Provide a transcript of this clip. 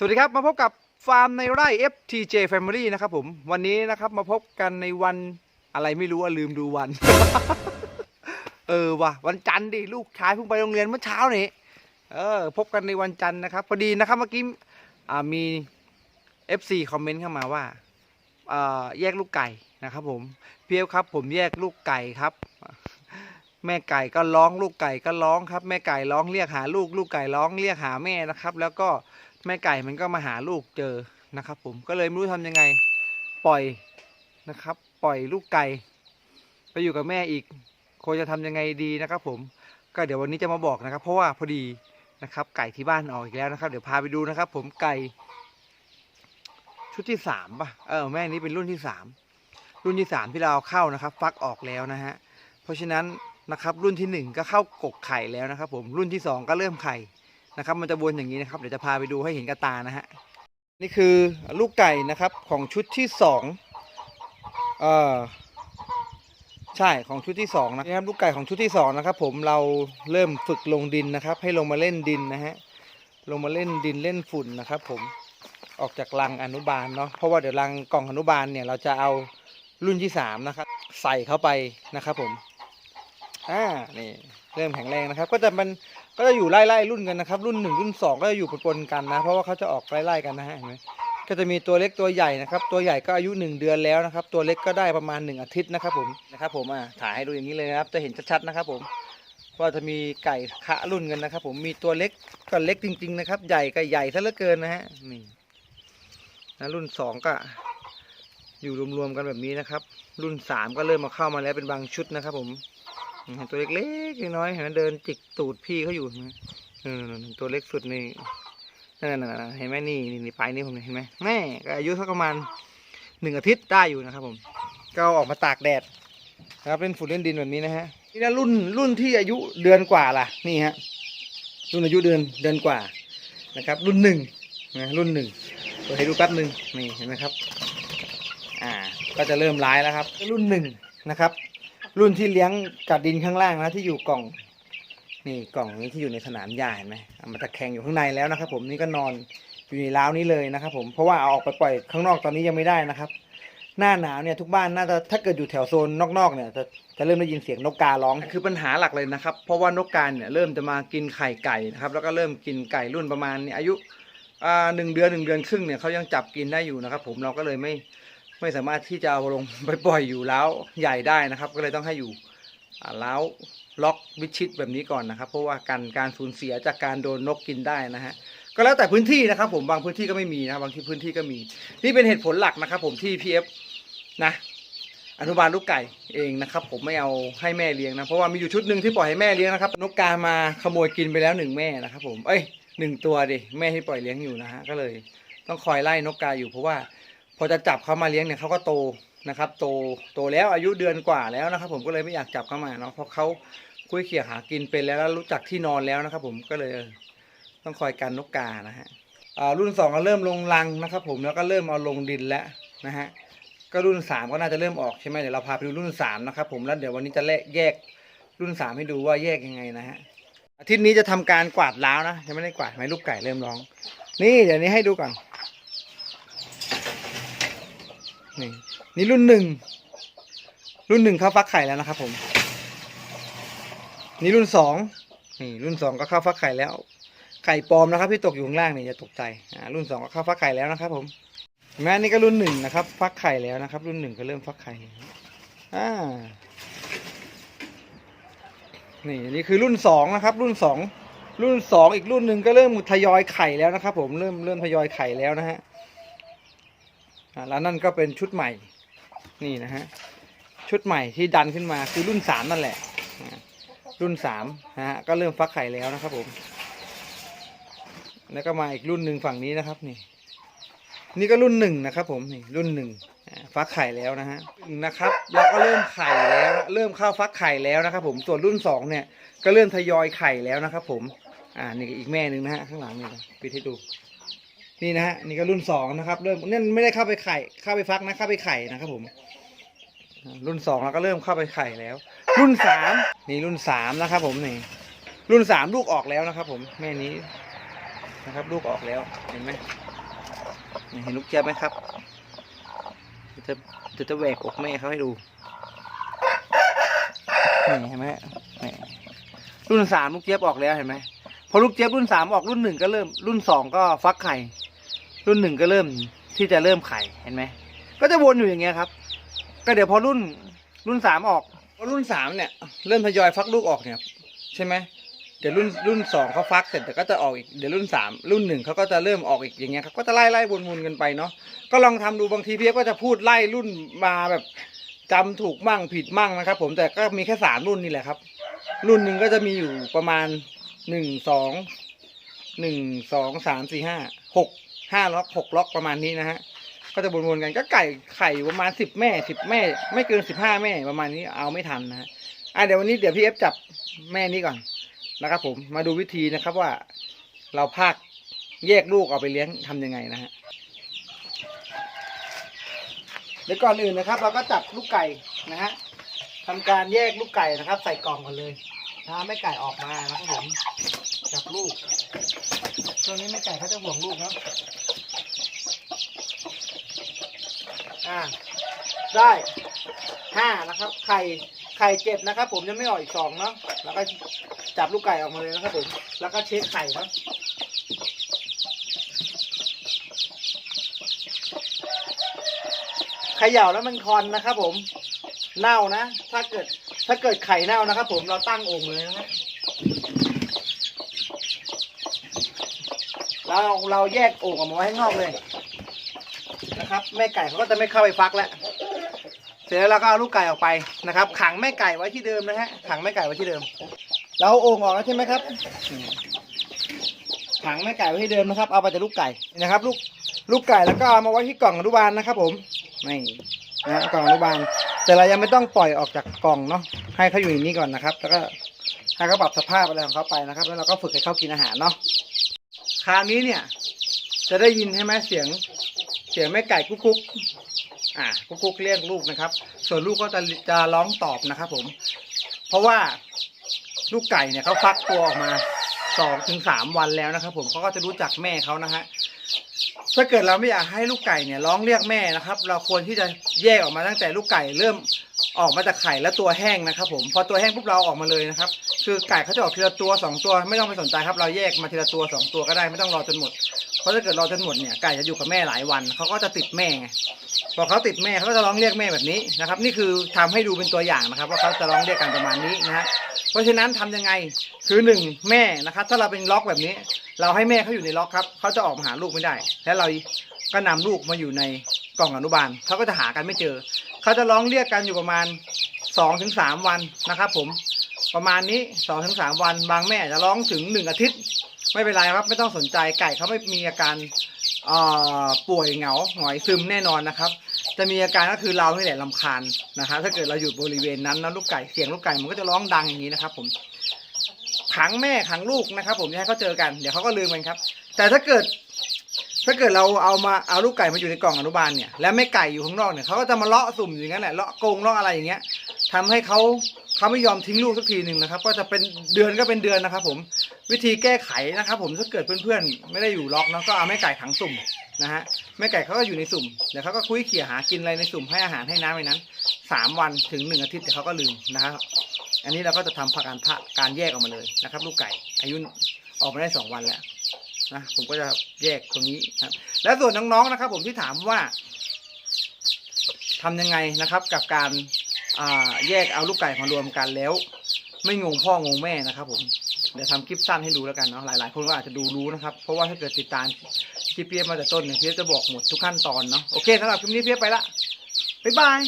สวัสดีครับมาพบกับฟาร์มในไร่ FTJ Family นะครับผมวันนี้นะครับมาพบกันในวันอะไรไม่รู้ลืมดูวัน เออว่ะวันจันทร์ดิลูกชายเพิ่งไปโรงเรียนเมื่อเช้านี่เออพบกันในวันจันทร์นะครับพอดีนะครับเมื่อกี้อ่ามี FC คอมเมนต์เข้ามาว่าเอ่อแยกลูกไก่นะครับผมเพียวครับ ผมแยกลูกไก่ครับ แม่ไก่ก็ร้องลูกไก่ก็ร้องครับ แม่ไก่ร้องเรียกหาลูกลูกไก่ร้องเรียกหาแม่นะครับ แล้วก็ แม่ไก่มันก็มาหาลูกเจอนะครับ ผมก็เลยไม่รู้ทำยังไงปล่อยนะครับ ปล่อยลูกไก่ไปอยู่กับแม่อีกควรจะทำยังไงดีนะครับ ผมก็เดี๋ยววันนี้จะมาบอกนะครับ เพราะว่าพอดีนะครับ ไก่ที่บ้านออกอีกแล้วนะครับ เดี๋ยวพาไปดูนะครับ ผมไก่ ชุดที่สามป่ะเออแม่นี้เป็นรุ่นที่สามรุ่นที่สามที่เราเอาเข้านะครับ ฟักออกแล้วนะฮะเพราะฉะนั้นนะครับ รุ่นที่หนึ่งก็เข้ากกไข่แล้วนะครับ ผมรุ่นที่สองก็เริ่มไข่ นะครับ มันจะวนอย่างนี้นะครับเดี๋ยวจะพาไปดูให้เห็นกับตานะฮะนี่คือลูกไก่นะครับของชุดที่สองเออใช่ของชุดที่สองนะครับลูกไก่ของชุดที่สองนะครับ ผมเราเริ่มฝึกลงดินนะครับ ให้ลงมาเล่นดินนะฮะลงมาเล่นดินเล่นฝุ่นนะครับ ผมออกจากรังอนุบาลเนาะเพราะว่าเดี๋ยวรังกล่องอนุบาลเนี่ยเราจะเอารุ่นที่สามนะครับ ใส่เข้าไปนะครับ ผมอ่านี่เริ่มแข็งแรงนะครับ ก็จะมัน ก็จะอยู่ไล่ๆรุ่นกันนะครับ รุ่นหนึ่งรุ่นสองก็จะอยู่ปนๆกันนะ เพราะว่าเขาจะออกไล่ๆกันนะฮะเห็นไหมก็จะมีตัวเล็กตัวใหญ่นะครับ ตัวใหญ่ก็อายุหนึ่งเดือนแล้วนะครับ ตัวเล็กก็ได้ประมาณหนึ่งอาทิตย์นะครับผมนะครับ ผมอ่าถ่ายให้ดูอย่างนี้เลยนะครับ จะเห็นชัดๆนะครับ ผมว่าจะมีไก่คะรุ่นกันนะครับ ผมมีตัวเล็กก็เล็กจริง ๆ นะครับ ใหญ่ก็ใหญ่ซะเหลือเกินนะฮะนี่นะรุ่นสองก็อยู่รวมๆกันแบบนี้นะครับ รุ่นสามก็เริ่มมาเข้ามาแล้วเป็นบางชุดนะครับ ผม เห็นตัวเล็กๆน้อยๆเห็นไหมเดินจิกตูดพี่เขาอยู่เห็นไหมตัวเล็กสุดนี่นั่นน่ะเห็นไหมนี่นี่นี่ปลายนี่ผมเห็นไหมแม่ก็อายุสักประมาณหนึ่งอาทิตย์ได้อยู่นะครับผม ก็อออกมาตากแดดนะครับเล่นฝุ่นเล่นดินแบบนี้นะฮะนี่นะรุ่นรุ่นที่อายุเดือนกว่าล่ะนี่ฮะรุ่นอายุเดือนเดือนกว่านะครับ รุ่นหนึ่งนะรุ่นหนึ่งเปิดให้ดูแป๊บหนึ่งนี่เห็นไหมครับ อ่า ก็จะเริ่มร้ายแล้วครับ รุ่นหนึ่งนะครับ รุ่นที่เลี้ยงกับดินข้างล่างนะที่อยู่กล่อง นี่กล่องนี้ที่อยู่ในสนามหญ้าเห็นไหมเอามันตะแคงอยู่ข้างในแล้วนะครับ ผมนี่ก็นอนอยู่ในร้าวนี้เลยนะครับ ผมเพราะว่าเอาออกไปปล่อยข้างนอกตอนนี้ยังไม่ได้นะครับ หน้าหนาวเนี่ยทุกบ้านน่าจะถ้าเกิดอยู่แถวโซนนอกๆเนี่ยจะจะเริ่มได้ยินเสียงนกการ้องคือปัญหาหลักเลยนะครับ เพราะว่านกกาเนี่ยเริ่มจะมากินไข่ไก่นะครับ แล้วก็เริ่มกินไก่รุ่นประมาณนี่ยอายุหนึ่งเดือนหนึ่งเดือนครึ่งเนี่ยเขายังจับกินได้อยู่นะครับ ผมเราก็เลยไม่ ไม่สามารถที่จะเอาลงไปปล่อยอยู่แล้วใหญ่ได้นะครับ ก็เลยต้องให้อยู่แล้วล็อกมิชิดแบบนี้ก่อนนะครับ เพราะว่าการการสูญเสียจากการโดนนกกินได้นะฮะก็แล้วแต่พื้นที่นะครับผมบางพื้นที่ก็ไม่มีนะบางที่พื้นที่ก็มี นี่เป็นเหตุผลหลักนะครับผมที่พีเอฟนะอนุบาลลูกไก่เองนะครับ ผมไม่เอาให้แม่เลี้ยงนะเพราะว่ามีอยู่ชุดหนึ่งที่ปล่อยให้แม่เลี้ยงนะครับนกกามาขโมยกินไปแล้วหนึ่งแม่นะครับผมเอ้ยหนึ่งตัวดิแม่ที่ปล่อยเลี้ยงอยู่นะฮะก็เลย ต้องคอยไล่นกกาอยู่เพราะว่า พอจะจับเขามาเลี้ยงเนี่ยเขาก็โตนะครับ โตโตแล้วอายุเดือนกว่าแล้วนะครับ ผมก็เลยไม่อยากจับเข้ามาเนาะเพราะเขาคุยเขี่ยหากินเป็นแล้วแล้วรู้จักที่นอนแล้วนะครับ ผมก็เลยต้องคอยกันนกกานะฮะรุ่นสองก็เริ่มลงรังนะครับ ผมแล้วก็เริ่มเอาลงดินแล้วนะฮะก็รุ่นสามก็น่าจะเริ่มออกใช่ไหมเดี๋ยวเราพาไปดูรุ่นสามนะครับผมแล้วเดี๋ยววันนี้จะแยกรุ่นสามให้ดูว่าแยกยังไงนะฮะอาทิตย์นี้จะทำการกวาดล้าวนะยังไม่ได้กวาดไหมลูกไก่เริ่มร้อง นี่เดี๋ยวนี้ให้ดูก่อน นี่นี่รุ่นหนึ่งรุ่นหนึ่งเข้าฟักไข่แล้วนะครับ ผม นี่รุ่นสองนี่รุ่นสองก็เข้าฟักไข่แล้ว ไข่ปลอมนะครับ ที่ตกอยู่ข้างล่างนี่อย่าตกใจอ่ารุ่นสองก็เข้าฟักไข่แล้วนะครับ ผมเห็นไหมนี่ก็รุ่นหนึ่งนะครับ ฟักไข่แล้วนะครับ รุ่นหนึ่งก็เริ่มฟักไข่อ่านี่นี่คือรุ่นสองนะครับ รุ่นสองรุ่นสองอีกรุ่นหนึ่งก็เริ่มทยอยไข่แล้วนะครับ ผมเริ่มเริ่มทยอยไข่แล้วนะฮะ แล้วนั่นก็เป็นชุดใหม่นี่นะฮะชุดใหม่ที่ดันขึ้นมาคือรุ่นสามนั่นแหละ รุ่นสามนะฮะก็เริ่มฟักไข่แล้วนะครับผม แล้วก็มาอีกรุ่นหนึ่งฝั่งนี้นะครับนี่ นี่ก็รุ่นหนึ่งนะครับ ผมนี่รุ่นหนึ่งฟักไข่แล้วนะฮะนะครับ แล้วก็เริ่มไข่แล้วเริ่มเข้าฟักไข่แล้วนะครับ ผมส่วนรุ่นสองเนี่ยก็เริ่มทยอยไข่แล้วนะครับ ผม อ่านี่อีกแม่หนึ่งนะฮะข้างหลังนี่ปิดให้ดู นี่นะฮะนี่ก็รุ่นสองนะครับเริ่มเนี่ยไม่ได้เข้าไปไข่เข้าไปฟักนะเข้าไปไข่นะครับผมรุ่นสองแล้วก็เริ่มเข้าไปไข่แล้ว รุ่นสามนี่รุ่นสามนะครับ ผมนี่รุ่นสามลูกออกแล้วนะครับ ผมแม่นี้นะครับ ลูกออกแล้วเห็นไหมเห็นลูกเจี๊ยบไหมครับจะจะจะแหวกอกแม่เขาให้ดูนี่เห็นไหมรุ่นสามลูกเจี๊ยบออกแล้วเห็นไหมพอลูกเจี๊ยบรุ่นสามออกรุ่นหนึ่งก็เริ่มรุ่นสองก็ฟักไข่ รุ่นหนึ่งก็เริ่มที่จะเริ่มไข่เห็นไหมก็จะวนอยู่อย่างเงี้ยครับ ก็เดี๋ยวพอรุ่นรุ่นสามออกรุ่นสามเนี่ยเริ่มทยอยฟักลูกออกเนี่ยใช่ไหมเดี๋ยวรุ่นรุ่นสองเขาฟักเสร็จแต่ก็จะออกอีกเดี๋ยวรุ่นสามรุ่นหนึ่งเขาก็จะเริ่มออกอีกอย่างเงี้ยครับก็จะไล่ไล่วนๆกันไปเนาะก็ลองทำดูบางทีพี่ก็จะพูดไล่รุ่นมาแบบจำถูกมั่งผิดมั่งนะครับ ผมแต่ก็มีแค่สามรุ่นนี่แหละครับ รุ่นหนึ่งก็จะมีอยู่ประมาณหนึ่งสองหนึ่งสองสามสี่ห้าหก ห้าล็อกหกล็อกประมาณนี้นะฮะก็จะวนๆกันก็ไก่ไข่ประมาณสิบแม่สิบแม่ ไม่เกินสิบห้าแม่ประมาณนี้เอาไม่ทันนะฮะอะเดี๋ยววันนี้เดี๋ยวพี่เอฟจับแม่นี้ก่อนนะครับ ผมมาดูวิธีนะครับว่าเราพากแยกลูกเอาไปเลี้ยงทำยังไงนะฮะเดี๋ยวก่อนอื่นนะครับ เราก็จับลูกไก่นะฮะทำการแยกลูกไก่นะครับ ใส่กล่องก่อนเลยนะฮะไม่ไก่ออกมานะครับผม จับลูกช่วงนี้ไม่ไก่เขาจะห่วงลูกเนาะอ่า ได้ห้านะครับ ไข่ไข่เจ็ดนะครับ ผมยังไม่ออกอีกสองเนาะแล้วก็จับลูกไก่ออกมาเลยนะครับผมแล้วก็เช็คไข่ครับเขย่าแล้วมันคอนนะครับ ผมเน่านะ ถ้าเกิดถ้าเกิดไข่เน่านะครับ ผมเราตั้งโอ่งเลยนะฮะ เราเราแยกโอ่งออกมาไว้ข้างอกเลยนะครับแม่ไก่เขาก็จะไม่เข้าไปฟักแล้วเสร็จแล้วเราก็เอาลูกไก่ออกไปนะครับ ขังแม่ไก่ไว้ที่เดิมนะฮะขังแม่ไก่ไว้ที่เดิม เราโอ่งออกแล้วใช่ไหมครับ ขังแม่ไก่ไว้ที่เดิมนะครับ เอาไปแต่ลูกไก่นะครับ ลูกลูกไก่แล้วก็เอามาไว้ที่กล่องอนุบาลนะครับ ผมนี่นะฮะกล่องอนุบาล แต่เรายังไม่ต้องปล่อยออกจากกล่องเนาะให้เขาอยู่ในนี้ก่อนนะครับ แล้วก็ให้เขาปรับสภาพอะไรของเขาไปนะครับ แล้วเราก็ฝึกให้เขากินอาหารเนาะ คราวนี้เนี่ย จะได้ยินใช่ไหมเสียง เสียงแม่ไก่กุ๊กกุ๊กอ่ากุ๊กกุ๊กเรียกลูกนะครับ ส่วนลูกก็จะจะร้องตอบนะครับผม เพราะว่าลูกไก่เนี่ยเขาฟักตัวออกมาสองถึงสามวันแล้วนะครับ ผมเขาก็จะรู้จักแม่เขานะฮะ ถ้าเกิดเราไม่อยากให้ลูกไก่เนี่ยร้องเรียกแม่นะครับ เราควรที่จะแยกออกมาตั้งแต่ลูกไก่เริ่มออกมาจากไข่แล้วตัวแห้งนะครับ ผมพอตัวแห้งปุ๊บเราออกมาเลยนะครับ คือไก่เขาจะออกทีละตัวสองตัวไม่ต้องไปสนใจครับ เราแยกมาทีละตัวสองตัวก็ได้ไม่ต้องรอจนหมด ราะถ้าเกิดรอจนหมดเนี่ยไก่จะอยู่กับแม่หลายวันเขาก็จะติดแม่ไงพอเขาติดแม่เขาก็จะร้องเรียกแม่แบบนี้นะครับ นี่คือทำให้ดูเป็นตัวอย่างนะครับ ว่าเขาจะร้องเรียกกันประมาณนี้นะฮะเพราะฉะนั้นทำยังไงคือหนึ่งแม่นะครับ ถ้าเราเป็นล็อกแบบนี้ เราให้แม่เขาอยู่ในล็อกครับเขาจะออกมาหาลูกไม่ได้ แล้วเราก็นำลูกมาอยู่ในกล่องอนุบาลเขาก็จะหากันไม่เจอเขาจะร้องเรียกกันอยู่ประมาณสองถึงสามวันนะครับ ผมประมาณนี้สองถึงสามวัน บางแม่จะร้องถึงหนึ่งอาทิตย์ ไม่เป็นไรครับไม่ต้องสนใจไก่เขาไม่มีอาการป่วยเหงาหงอยซึมแน่นอนนะครับ จะมีอาการก็คือเรานี่แหละลำคาญนะครับถ้าเกิดเราอยู่บริเวณนั้นนะลูกไก่เสียงลูกไก่มันก็จะร้องดังอย่างนี้นะครับ ผมขังแม่ขังลูกนะครับ ผมให้เขาเจอกันเดี๋ยวเขาก็ลืมกันครับ แต่ถ้าเกิด ถ้าเกิดเราเอามาเอาลูกไก่มาอยู่ในกล่องอนุบาลเนี่ยแล้วแม่ไก่อยู่ข้างนอกเนี่ยเขาก็จะมาเลาะสุ่มอย่างนั้นแหละเลาะกรงเลาะอะไรอย่างเงี้ย ทำให้เขาเขาไม่ยอมทิ้งลูกสักทีหนึ่งนะครับ ก็จะเป็นเดือนก็เป็นเดือนนะครับ ผมวิธีแก้ไขนะครับ ผมถ้าเกิดเพื่อนๆ ไม่ได้อยู่ล็อกเนาะก็เอาแม่ไก่ขังสุ่มนะฮะแม่ไก่เขาก็อยู่ในสุ่มเดี๋ยวเขาก็คุยเขี่ยหากินอะไรในสุ่มให้อาหารให้น้ำไว้นั้นสามวันถึงหนึ่งอาทิตย์เดี๋ยวเขาก็ลืมนะครับ อันนี้เราก็จะทำพักการพะการแยกออกมาเลยนะครับ ลูกไก่อายุออกมาได้สองวันแล้วนะผมก็จะแยกตรงนี้ครับ และส่วนน้องๆนะครับ ผมที่ถามว่าทำยังไงนะครับ กับการ แยกเอาลูกไก่มารวมกันแล้ว ไม่งงพ่องงแม่นะครับ ผมเดี๋ยวทำคลิปสั้นให้ดูแล้วกันเนาะหลาย ๆ คนก็อาจจะดูรู้นะครับ เพราะว่าถ้าเกิดติดตามที่เพียมาแต่ต้นเนี่ยเพียจะบอกหมดทุกขั้นตอนเนาะโอเคสำหรับคลิปนี้เพียไปละบ๊ายบาย